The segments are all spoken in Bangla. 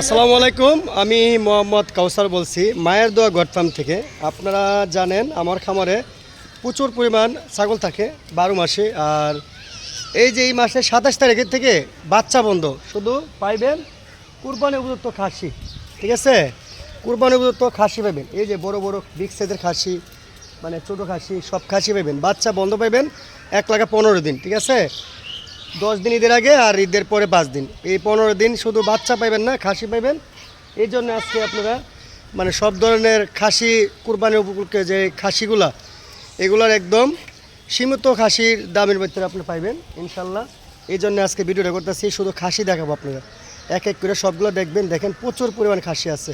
আসসালামু আলাইকুম, আমি মোহাম্মদ কাউসার বলছি, মায়ের দোয়া গড ফার্ম থেকে। আপনারা জানেন আমার খামারে প্রচুর পরিমাণ ছাগল থাকে, বারো মাসে, আর এই যে এই মাসে সাতাশ তারিখের থেকে বাচ্চা বন্ধ। শুধু পাইবেন কুরবানি উপযুক্ত খাসি, ঠিক আছে? কুরবানি উপযুক্ত খাসি পাবেন এই যে বড় বড় বিগ সাইজের খাসি মানে ছোটো খাসি, সব খাসি পাবেন বাচ্চা বন্ধ পাবেন এক লাখে পনেরো দিন, ঠিক আছে? দশ দিন ঈদের আগে আর ঈদের পরে পাঁচ দিন। এই পনেরো দিন শুধু বাচ্চা পাইবেন না, খাসি পাইবেন। এই জন্য আজকে আপনারা মানে সব ধরনের খাসি কুরবানি উপকূলকে যে খাসিগুলা, এগুলার একদম সীমিত খাসির দামের ভিতরে আপনি পাইবেন, ইনশাল্লাহ। এই জন্য আজকে ভিডিওটা করতেছি, শুধু খাসি দেখাবো আপনারা এক এক করে সবগুলো দেখবেন, দেখেন প্রচুর পরিমাণ খাসি আছে।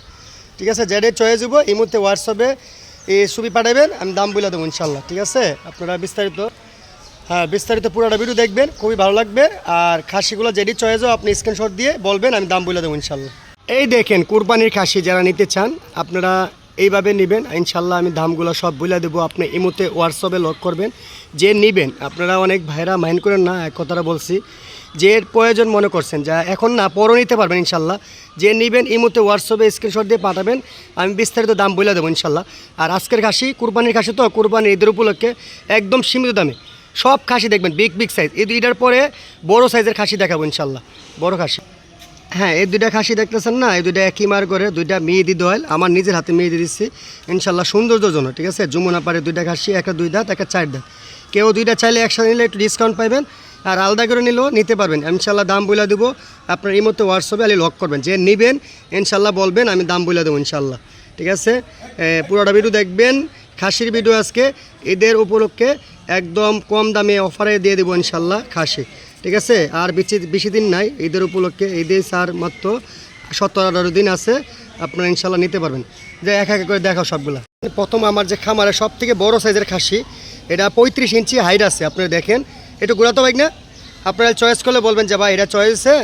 ঠিক আছে যেটাই চয়েস হব এই মুহূর্তে হোয়াটসঅ্যাপে এই ছবি পাঠাবেন, আমি দাম বলে দেবো, ইনশাল্লাহ। ঠিক আছে, আপনারা বিস্তারিত হ্যাঁ বিস্তারিত পুরোটা ভিডিও দেখবেন, খুবই ভালো লাগবে। আর খাসিগুলো যেটি চয়েসও আপনি স্ক্রিনশট দিয়ে বলবেন, আমি দাম বলে দেবো ইনশাল্লাহ। এই দেখেন, কুরবানির খাসি যারা নিতে চান, আপনারা এইভাবে নেবেন। ইনশাল্লাহ আমি দামগুলো সব বলে দেবো। আপনি এই মুহূর্তে হোয়াটসঅ্যাপে লক করবেন। যে নেবেন, আপনারা অনেক ভাইরা মাইন্ড করেন না, এক কথাটা বলছি। যে প্রয়োজন মনে করছেন, যা এখন না, পরও নিতে পারবেন ইনশাল্লাহ। যে নেবেন এই মুহূর্তে হোয়াটসঅ্যাপে স্ক্রিনশট দিয়ে পাঠাবেন। আমি বিস্তারিত দাম বলে দেবো ইনশাল্লাহ। আর আজকের খাসি, কুরবানির খাসি তো, কুরবানির ঈদের উপলক্ষে একদম সীমিত দামে। সব খাসি দেখবেন বিগ বিগ সাইজ এই দুইটার পরে বড় সাইজের খাসি দেখাবো ইনশাল্লাহ। বড় খাসি। হ্যাঁ এই দুইটা খাসি দেখতেছেন না? এই দুইটা একই মার করে, দুইটা মেহেদি দোয়াল। আমার নিজের হাতে মেহেদি দিচ্ছি। ইনশাল্লাহ সৌন্দর্যের জন্য ঠিক আছে? যমুনা পারে দুইটা খাসি, একটা দুই দাঁত, একটা চার দাঁত। কেউ দুইটা চাইলে একসাথে নিলে একটু ডিসকাউন্ট পাবেন আর আলাদা করে নিলেও নিতে পারবেন। ইনশাল্লাহ দাম বলে দেবো। আপনার এই মতো হোয়াটসঅ্যাপে আলি লক করবেন। যে নেবেন, ইনশাল্লাহ বলবেন, আমি দাম বলে দেবো ইনশাল্লাহ। ঠিক আছে? পুরোটা ভিডিও দেখবেন। খাসির ভিডিও আজকে এদের উপলক্ষে একদম কম দামে অফারে দিয়ে দেবো ইনশাল্লাহ খাসি। ঠিক আছে? আর বেশি বেশি দিন নাই, ঈদের উপলক্ষে, ঈদে স্যার মাত্র সতেরো আঠারো দিন আছে, আপনারা ইনশাল্লাহ নিতে পারবেন। যে এক এক করে দেখাও সবগুলা। প্রথম আমার যে খামারে সব থেকে বড় সাইজের খাসি, এটা পঁয়ত্রিশ ইঞ্চি হাইট আছে, আপনারা দেখেন। একটু ঘোরাতে বাইক না আপনারা চয়েস করলে বলবেন যে, ভাই, এটা চয়েসে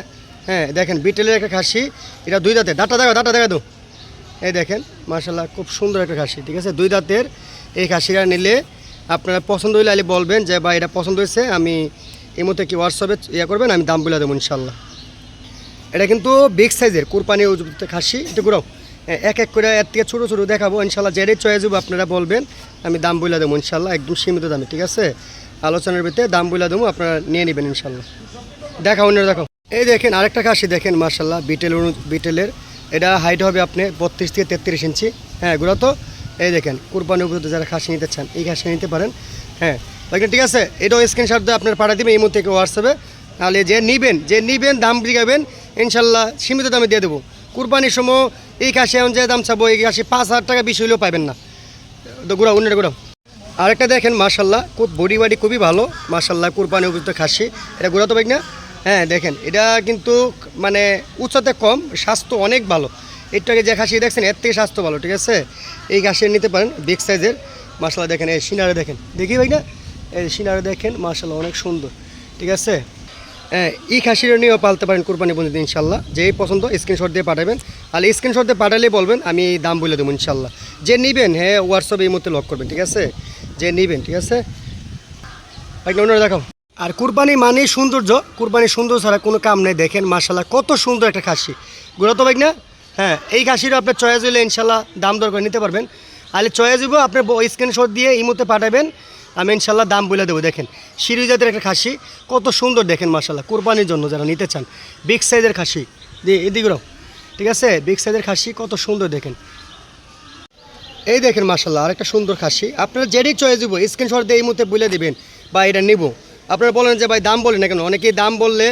হ্যাঁ দেখেন, বিটেলের একটা খাসি, এটা দুই দাঁতে ডাটা দেখা ডাটা দেখা দো এই দেখেন মার্শাল্লাহ খুব সুন্দর একটা খাসি, ঠিক আছে? দুই দাঁতের এই খাসিটা নিলে আপনারা পছন্দ হইলে আলি বলবেন যে বা এটা পছন্দ হয়েছে আমি এই মধ্যে কি হোয়াটসঅ্যাপে ইয়ে করবেন, আমি দাম বলে দেবো ইনশাল্লাহ। এটা কিন্তু বিগ সাইজের কুরপানি উপযুক্ত খাসি, একটু ঘুরাও। এক এক করে এর থেকে ছোটো ছোটো দেখাবো, ইনশাল্লাহ যেটাই চয়েস হব আপনারা বলবেন, আমি দাম বলে দেবো ইনশাল্লাহ, একদম সীমিত দামে, ঠিক আছে? আলোচনার ভিতরে দাম বলে দেবো, আপনারা নিয়ে নেবেন ইনশাল্লাহ। দেখাও অন্য দেখাও। এই দেখেন আরেকটা খাসি দেখেন মার্শাল্লাহ বিটেল বিটেলের। এটা হাইট হবে আপনি বত্রিশ থেকে তেত্রিশ ইঞ্চি। হ্যাঁ এগুলো তো। এই দেখেন কুরবানি উপযুক্ত যারা খাসি নিতে চান, এই খাসি নিতে পারেন। হ্যাঁ দেখেন, ঠিক আছে? এটাও স্ক্রিনশট দিয়ে আপনার পাঠিয়ে দেবেন, এই মুহূর্তে হোয়াটসঅ্যাপে তাহলে যে নিবেন যে নিবেন, দাম জিগাবেন ইনশাল্লাহ সীমিত দামে দিয়ে দেবো। কুরবানির সময় এই খাসি এখন যে দাম চাবো, এই খাসি পাঁচ হাজার টাকা বেশি হলেও পাবেন না। তো ঘুরাও, অন্যটা ঘুরাও। আরেকটা দেখেন মার্শাল্লাহ খুব বডি বাডি খুবই ভালো মার্শাল্লাহ কুরবানি উপযুক্ত খাসি। এটা ঘুরাতো পাই না? হ্যাঁ দেখেন, এটা কিন্তু মানে উচ্চতে কম, স্বাস্থ্য অনেক ভালো। এটাকে যে খাসি দেখছেন, এর থেকে স্বাস্থ্য ভালো, ঠিক আছে? এই খাসি নিতে পারেন, বিগ সাইজের। মার্শাল্লাহ দেখেন, এই সিনারে দেখেন। দেখি ভাই না? এই সিনারে দেখেন মার্শাল্লাহ অনেক সুন্দর, ঠিক আছে? হ্যাঁ এই খাসির নিয়েও পালতে পারেন কুরবানি বন্ধু ইনশাল্লাহ যেই পছন্দ, স্ক্রিনশট দিয়ে পাঠাবেন। আর স্ক্রিনশট দিয়ে পাঠালে বলবেন, আমি দাম বলে দেবো ইনশাল্লাহ যে নেবেন হ্যাঁ হোয়াটসঅ্যাপে এই মধ্যে লক করবেন, ঠিক আছে? যে নেবেন, ঠিক আছে? একটা অন্য দেখাও। আর কুরবানি মানে সৌন্দর্য, কুরবানি সুন্দর ছাড়া কোনো কাম নেই। দেখেন মার্শাল্লাহ কত সুন্দর একটা খাসি। গুলো তো বাইক না? হ্যাঁ এই খাসিরও আপনার চয়েস হলে ইনশাল্লাহ দাম দর করে নিতে পারবেন। আর চয়েস দিব আপনি স্ক্রিনশট দিয়ে মধ্যে পাঠাবেন। আমি ইনশাল্লাহ দাম বলে দেবো, দেখেন। সিঁড়ি জাতের একটা খাসি, কত সুন্দর দেখেন মার্শাল্লাহ কুরবানির জন্য যারা নিতে চান। বিগ সাইজের খাসি। এদিকেও ঠিক আছে? বিগ সাইজের খাসি, কত সুন্দর দেখেন। এই দেখেন মার্শাল্লাহ আরেকটা সুন্দর খাসি। আপনারা যেটাই চয়েস দিব স্ক্রিনশট দিয়ে এই মুহূর্তে বলে দিবেন বা এটা নিব। আপনারা বলেন যে, ভাই, দাম বলেন না কেন? অনেকেই দাম বললে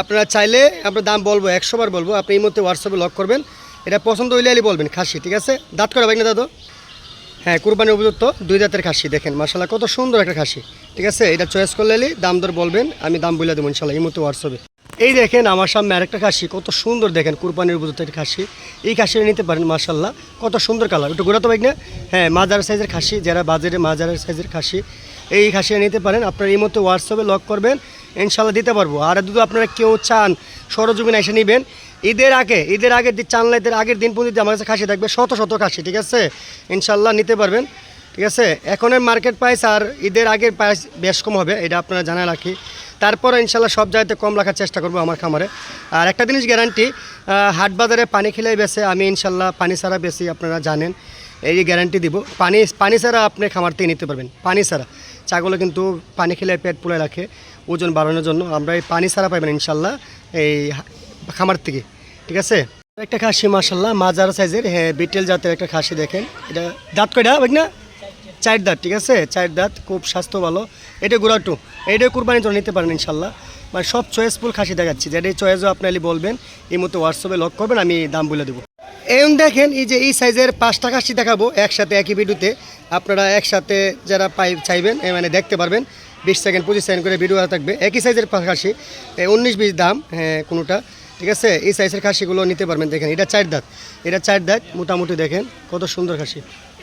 আপনারা চাইলে আপনার দাম বলব একশোবার বলব। আপনি এই মুহূর্তে হোয়াটসঅ্যাপে লক করবেন। এটা পছন্দ হইলে আলি বলবেন, খাসি, ঠিক আছে? দাঁত করে ভাই না দাদু? হ্যাঁ কুরবানির উপযুক্ত, দুই দাঁতের খাসি, দেখেন মার্শাল্লাহ কত সুন্দর একটা খাসি, ঠিক আছে? এটা চয়েস করলে দাম দর বলবেন, আমি দাম বলে দেবো ইনশাল্লাহ এই মতো হোয়াটসঅ্যাপে এই দেখেন আমার সামনে আরেকটা খাসি, কত সুন্দর দেখেন, কুরবানির একটা খাসি। এই খাসিটা নিতে পারেন মার্শাল্লাহ কত সুন্দর কালার একটু ঘোরাতে পারি না? হ্যাঁ মাজার সাইজের খাসি, যারা বাজারে মাজারের সাইজের খাসি, এই খাসিটা নিতে পারেন। আপনার এই মতো হোয়াটসঅ্যাপে লক করবেন ইনশাল্লাহ দিতে পারব। আর যদি আপনারা কেউ চান সরজমিন এসে নেবেন, ঈদের আগে, ঈদের আগের দিন চানলাইদের আগের দিন পর্যন্ত আমার কাছে খাসি থাকবে, শত শত খাসি, ঠিক আছে? ইনশাল্লাহ নিতে পারবেন, ঠিক আছে? এখনের মার্কেট প্রাইস আর ঈদের আগের প্রাইস বেশ কম হবে, এটা আপনারা জানা রাখি। তারপরে ইনশাল্লাহ সব জায়গাতে কম রাখার চেষ্টা করব আমার খামারে। আর একটা জিনিস গ্যারান্টি হাট বাজারে পানি খেলেই বেছে আমি ইনশাল্লাহ পানি ছাড়া বেশি আপনারা জানেন, এই গ্যারান্টি দিব। পানি পানি ছাড়া আপনি খামার থেকে নিতে পারবেন, পানি ছাড়া। ছাগলে কিন্তু পানি খেলে পেট পুলে রাখে, ওজন বাড়ানোর জন্য। আমরা এই পানি ছাড়া পাইবেন ইনশাল্লাহ এই খামার থেকে, ঠিক আছে? একটা খাসি মাসাল্লাহ মাজার সাইজের হ্যাঁ বিটেল জাতের একটা খাসি দেখেন। এটা দাঁত কয়টা না চার দাঁত, ঠিক আছে? চার দাঁত, খুব স্বাস্থ্য ভালো। এটা গোড়াটু এইটা কুরবানির জন্য নিতে পারেন ইনশাল্লাহ। মানে সব চয়েসফুল খাসি দেখাচ্ছি। যেটা চয়েসও আপনি বলবেন, এই মতো হোয়াটসঅ্যাপে লক করবেন, আমি দাম বলে দেবো। এবং দেখেন, এই যে এই সাইজের পাঁচটা খাসি দেখাবো, একসাথে একই ভিডিওতে। আপনারা একসাথে যারা পাই চাইবেন মানে দেখতে পারবেন। বিশ সেকেন্ড, পঁচিশ সেকেন্ড করে ভিডিও থাকবে। একই সাইজের খাসি উনিশ বিশ দাম হ্যাঁ কোনোটা। ঠিক আছে? এই সাইজের খাসিগুলো নিতে পারবেন, দেখেন। এটা চার দাঁত। এটা চার দাঁত, মোটামুটি দেখেন। কত সুন্দর খাসি।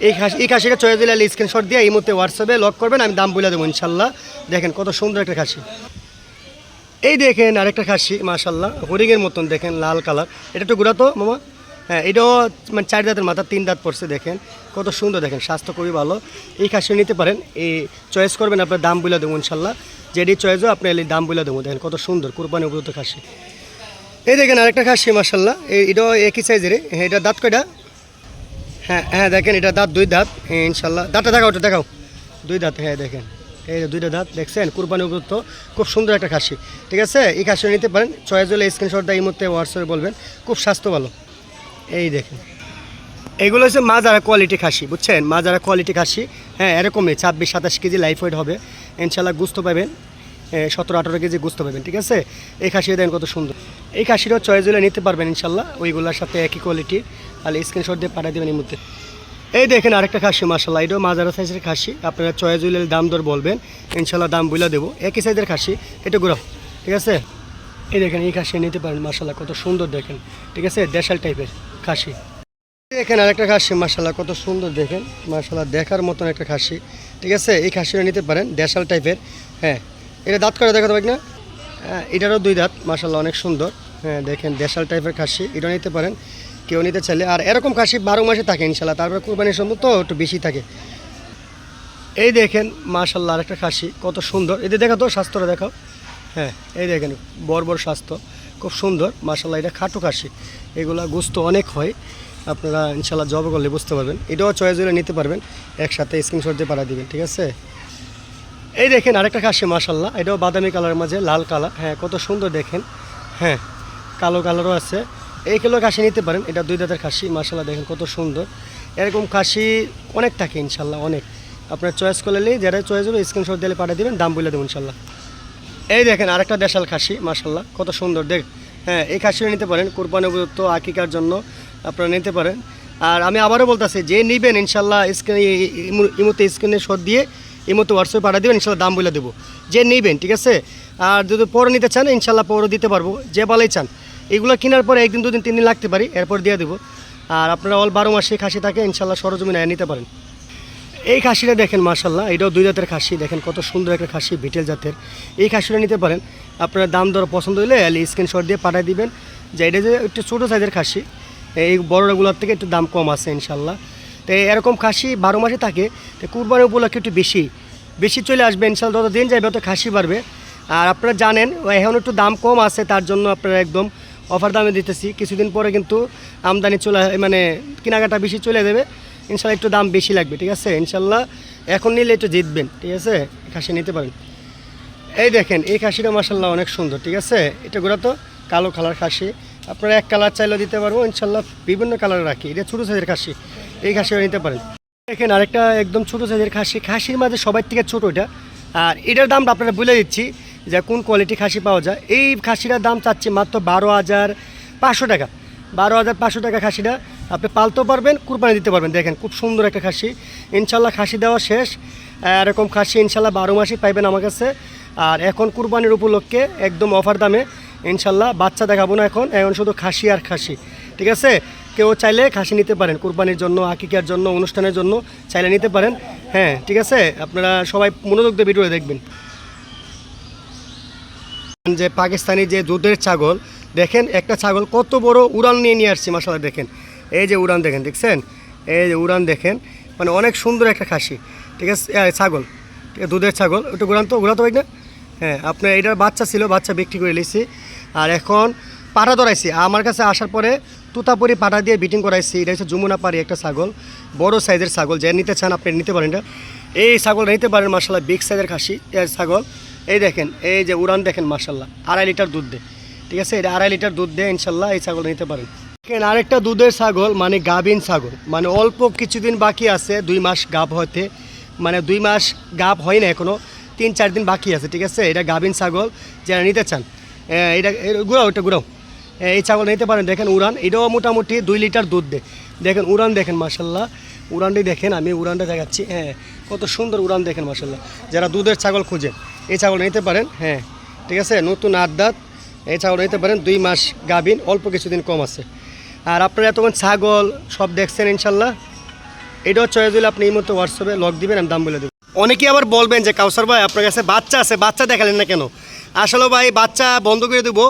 এই খাসি, এই খাসিটা চয়ে দিলে স্ক্রিনশট দিয়ে এই মুহূর্তে হোয়াটসঅ্যাপে লক করবেন, আমি দাম বলে দেবো, ইনশাল্লাহ। দেখেন, কত সুন্দর একটা খাসি। এই দেখেন, আরেকটা খাসি, মাশাল্লাহ। হরিংয়ের মতন, দেখেন, লাল কালার। এটা একটু ঘুরা তো, মামা? হ্যাঁ এটাও মানে চার দাঁতের মাথা, তিন দাঁত পড়ছে, দেখেন। কত সুন্দর, দেখেন, স্বাস্থ্য খুবই ভালো। এই খাসি নিতে পারেন, এই চয়েস করবেন, আপনার দাম বলে দেবো, ইনশাল্লাহ। যেটি চয়েসও আপনি দাম বলে দেবো, দেখেন, কত সুন্দর, কুরবানি উপযুক্ত খাসি। এই দেখেন আরেকটা খাসি মাশাল্লাহ এই এটাও একই সাইজের হ্যাঁ এটা দাঁত কয়টা? হ্যাঁ হ্যাঁ দেখেন এটা দাঁত, দুই দাঁত হ্যাঁ ইনশাল্লাহ দাঁতটা দেখাও, ওটা দেখাও। দুই দাঁত হ্যাঁ দেখেন। এই দুইটা দাঁত, দেখছেন? কুরবানি উপযুক্ত, খুব সুন্দর একটা খাসি। ঠিক আছে? এই খাসি নিতে পারেন। চয়েস হলে স্ক্রিনশট দিয়ে, এই মুহূর্তে হোয়াটসঅ্যাপে বলবেন। খুব স্বাস্থ্য ভালো। এই দেখেন। এগুলো হচ্ছে মাজারা কোয়ালিটি খাসি, বুঝছেন? মাজারা কোয়ালিটি খাসি হ্যাঁ এরকমই, ছাব্বিশ সাতাশ কেজি লাইফ ওয়েট হবে। ইনশাল্লাহ গুস্ত পাবেন। সতেরো, আঠেরো কেজি গুস্ত পাবেন, ঠিক আছে? এই খাসি দেন কত সুন্দর। এই খাসিরও চয়েস হলে নিতে পারবেন, ইনশাল্লাহ। ওইগুলোর সাথে একই কোয়ালিটি তাহলে স্ক্রিনশট দিয়ে পাঠিয়ে দেবেন এই মুহূর্তে। এই দেখেন আরেকটা খাসি মাসাল্লাহ এটাও মাজারা সাইজের খাসি। আপনারা চয়েস দাম দর বলবেন। ইনশাল্লাহ দাম বলে দেবো। একই সাইজের খাসি এটা ঘুরাও, ঠিক আছে? এই দেখেন, এই খাসি নিতে পারেন মাসাল্লাহ কত সুন্দর দেখেন, ঠিক আছে? দেশাল টাইপের খাসি। দেখেন আরেকটা খাসি মাসাল্লাহ কত সুন্দর দেখেন। মাসাল্লাহ দেখার মতন একটা খাসি, ঠিক আছে? এই খাসিটা নিতে পারেন, দেশাল টাইপের হ্যাঁ। এটা দাঁত করে দেখা দেবে না এটারও দুই দাঁত মাসাল্লাহ অনেক সুন্দর। হ্যাঁ দেখেন, দেশাল টাইপের খাসি এটা নিতে পারেন, কেউ নিতে চাইলে। আর এরকম খাসি বারো মাসে থাকে ইনশাল্লাহ তারপরে কুরবানির সম্ভব তো একটু বেশি থাকে। এই দেখেন মাশাল্লাহ আরেকটা খাসি, কত সুন্দর। এদের দেখা তো, স্বাস্থ্যটা দেখাও হ্যাঁ এই দেখেন, বড় বড় স্বাস্থ্য, খুব সুন্দর মাশাল্লাহ এটা খাটো খাসি। এগুলা গোস্ত অনেক হয়, আপনারা ইনশাল্লাহ জব করলে বুঝতে পারবেন। এটাও চয়েস হলে নিতে পারবেন, একসাথে স্ক্রিনশট দিয়ে পাঠিয়ে দিবেন, ঠিক আছে? এই দেখেন আরেকটা খাসি মাশাল্লাহ এটাও বাদামি কালারের মাঝে, লাল কালার হ্যাঁ কত সুন্দর দেখেন। হ্যাঁ কালো কালারও আছে। এই কিলো খাসি নিতে পারেন। এটা দুই দাঁতের খাসি মাশাল্লাহ দেখেন কত সুন্দর। এরকম খাসি অনেক থাকে ইনশাল্লাহ অনেক। আপনার চয়েস করলে যারা চয়েস হবে স্ক্রিনশট দিলে পাঠিয়ে দেবেন, দাম বলে দেবেন ইনশাল্লাহ এই দেখেন আরেকটা দেশাল খাসি মাশাল্লাহ কত সুন্দর, দেখ। হ্যাঁ এই খাসিটা নিতে পারেন, কোরবানি উপযুক্ত আকিকার জন্য আপনারা নিতে পারেন। আর আমি আবারও বলতেছি, যে নিবেন ইনশাল্লাহ স্ক্রিনে ইমোতে স্ক্রিনে শট দিয়ে ইমোতে হোয়াটসঅ্যাপে পাঠিয়ে দেবেন, ইনশাল্লাহ দাম বলে দেবো। যে নিবেন, ঠিক আছে? আর যদি পরে নিতে চান, ইনশাল্লাহ পরে দিতে পারব। যে বলেই চান, এগুলো কেনার পরে একদিন, দুদিন, তিন দিন লাগতে পারি, এরপর দিয়ে দেবো। আর আপনারা অল বারো মাসে খাসি থাকে, ইনশাল্লাহ সরজমিনে নিতে পারেন। এই খাসিটা দেখেন মার্শাল্লাহ এটাও দুই জাতের খাসি, দেখেন কত সুন্দর একটা খাসি, বিটেল জাতের। এই খাসিটা নিতে পারেন, আপনার দাম দর পছন্দ হলে স্ক্রিনশট দিয়ে পাঠিয়ে দিবেন। যে এটা যে একটু ছোটো সাইজের খাসি, এই বড়গুলোর থেকে একটু দাম কম আছে, ইনশাল্লাহ। তো এরকম খাসি বারো মাসে থাকে, তো কুরবানি উপলক্ষে একটু বেশি বেশি চলে আসবে ইনশাল্লাহ যত দিন যাবে তত খাসি বাড়বে। আর আপনারা জানেন, এখন একটু দাম কম আছে, তার জন্য আপনারা একদম অফার দামে দিতেছি। কিছুদিন পরে কিন্তু আমদানি চলে মানে কেনাকাটা বেশি চলে যাবে ইনশাল্লাহ একটু দাম বেশি লাগবে, ঠিক আছে? ইনশাল্লাহ এখন নিলে একটু জিতবেন, ঠিক আছে? খাসি নিতে পারেন। এই দেখেন, এই খাসিটা মাসাল্লাহ অনেক সুন্দর, ঠিক আছে? এটা গোড়া তো, কালো কালার খাসি। আপনারা এক কালার চাইলেও দিতে পারব ইনশাল্লাহ বিভিন্ন কালার রাখি। এটা ছোটো সাইজের খাসি। এই খাসিও নিতে পারেন। দেখেন আরেকটা একদম ছোটো সাইজের খাসি। খাসির মাঝে সবার থেকে ছোটো এটা। আর এটার দামটা আপনারা বলে দিচ্ছি যে কোন কোয়ালিটি খাসি পাওয়া যায়। এই খাসিটার দাম চাচ্ছি মাত্র বারো হাজার পাঁচশো টাকা। বারো হাজার পাঁচশো টাকা খাসিটা। আপনি পালতেও পারবেন, কুরবানি দিতে পারবেন। দেখেন খুব সুন্দর একটা খাসি। ইনশাল্লাহ খাসি দেওয়া শেষ। এরকম খাসি ইনশাল্লাহ বারো মাসই পাইবেন আমার কাছে। আর এখন কুরবানির উপলক্ষে একদম অফার দামে। ইনশাল্লাহ বাচ্চা দেখাবো না এখন। এখন শুধু খাসি আর খাসি। ঠিক আছে? কেউ চাইলে খাসি নিতে পারেন, কুরবানির জন্য, আকিকার জন্য, অনুষ্ঠানের জন্য চাইলে নিতে পারেন। হ্যাঁ ঠিক আছে? আপনারা সবাই মনোযোগ দিয়ে ভিডিও দেখবেন। যে পাকিস্তানি যে দুধের ছাগল, দেখেন একটা ছাগল কত বড় উড়ান নিয়ে নিয়ে আসছি মাসালা দেখেন। এই যে উড়ান দেখেন, দেখছেন? এই যে উড়ান দেখেন মানে অনেক সুন্দর একটা খাসি, ঠিক আছে? ছাগল দুধের ছাগল, একটু ঘুরান তো ঘুরাতে পারি না? হ্যাঁ আপনার এটার বাচ্চা ছিল, বাচ্চা বিক্রি করে নিয়েছি আর এখন পাটা ধরাইছি। আমার কাছে আসার পরে তুতাপুরি পাটা দিয়ে বিটিং করাইছি। এটা হচ্ছে যমুনা পাড়ি একটা ছাগল, বড় সাইজের ছাগল, যে নিতে চান আপনি নিতে পারেন এটা। এই ছাগল নিতে পারেন মার্শাল্লাহ বিগ সাইজের খাসি এর ছাগল। এই দেখেন, এই যে উড়ান দেখেন মার্শাল্লাহ আড়াই লিটার দুধ দেয়। ঠিক আছে, এটা আড়াই লিটার দুধ দেয় ইনশাল্লাহ এই ছাগল নিতে পারেন। দেখেন, আরেকটা দুধের ছাগল মানে গাভিন ছাগল। মানে অল্প কিছুদিন বাকি আছে, দুই মাস গাভ হতে মানে দুই মাস গাভ হয় না এখনও, তিন চার দিন বাকি আছে, ঠিক আছে? এটা গাভিন ছাগল, যারা নিতে চান। এটা ঘুরাও এটা ঘুরাও। এই ছাগল নিতে পারেন। দেখেন উড়ান, এটাও মোটামুটি দুই লিটার দুধ দেয়। দেখেন উড়ান দেখেন মাসাল্লাহ উড়ানটি দেখেন, আমি উড়ানটা দেখাচ্ছি। হ্যাঁ কত সুন্দর উড়ান দেখেন মাসাল্লাহ যারা দুধের ছাগল খুঁজে এই ছাগল নিতে পারেন। হ্যাঁ ঠিক আছে? নতুন আট দাঁত এই ছাগল নিতে পারেন। দুই মাস গাভিন অল্প কিছুদিন কম আছে। আর আপনারা এতক্ষণ ছাগল সব দেখছেন, ইনশাল্লাহ। এটাও চয়েস হলে আপনি এই মতো হোয়াটসঅ্যাপে লক দিবেন, আমি দাম বলে দেবেন অনেকেই আবার বলবেন যে, কাউসার ভাই, আপনার কাছে বাচ্চা আছে, বাচ্চা দেখালেন না কেন? আসলে ভাই, বাচ্চা বন্ধ করে দেবো।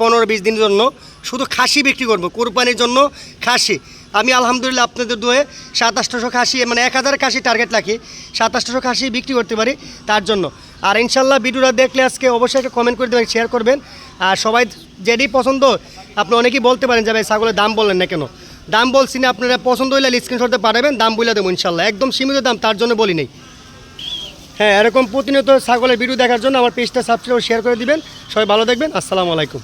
পনেরো বিশ দিনের জন্য শুধু খাসি বিক্রি করব, কোরবানির জন্য খাসি। আমি আলহামদুলিল্লাহ আপনাদের দুয়ে সাতাশশো খাসি মানে এক হাজার খাসি টার্গেট রাখি সাতাশশো খাসি বিক্রি করতে পারি তার জন্য। আর ইনশাল্লাহ ভিডিওটা দেখলে আজকে অবশ্যই একটা কমেন্ট করে দেবেন শেয়ার করবেন। আর সবাই যেটি পছন্দ, আপনি অনেকেই বলতে পারেন যে ভাই ছাগলের দাম বললেন না কেন। দাম বলছি না, আপনারা পছন্দ হইলে স্ক্রিনশটে পাঠাবেন, দাম বলে দেবো ইনশাল্লাহ। একদম সীমিত দাম, তার জন্য বলি নেই। হ্যাঁ এরকম প্রতিনিয়ত ছাগলের ভিডিও দেখার জন্য আমার পেজটা সাবস্ক্রাইব শেয়ার করে দিবেন। সবাই ভালো দেখবেন। আসসালামু আলাইকুম।